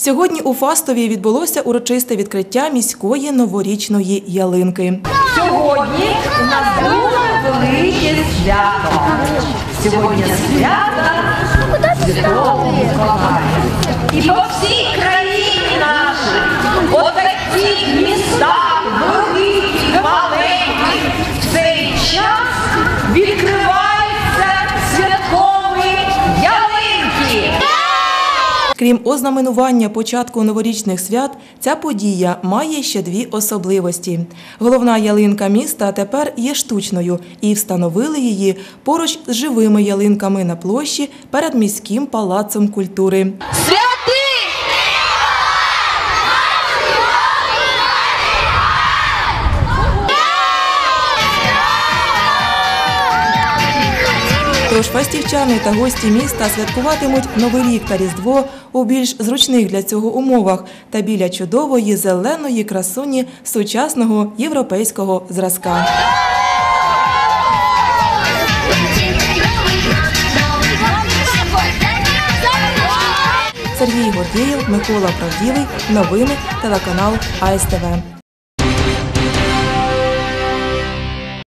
Сьогодні у Фастові відбулося урочисте відкриття міської новорічної ялинки. Сьогодні у нас дуже велике свято. Сьогодні свято Святого Миколая. І по всій Крім ознаменування початку новорічних свят, ця подія має ще дві особливості. Головна ялинка міста тепер є штучною, і встановили її поруч з живими ялинками на площі перед міським палацом культури. Тож фастівчани та гості міста святкуватимуть Новий рік та Різдво у більш зручних для цього умовах та біля чудової зеленої красуні сучасного європейського зразка. Сергій Гордієв, Микола Правдівий. Новини телеканал АСТВ.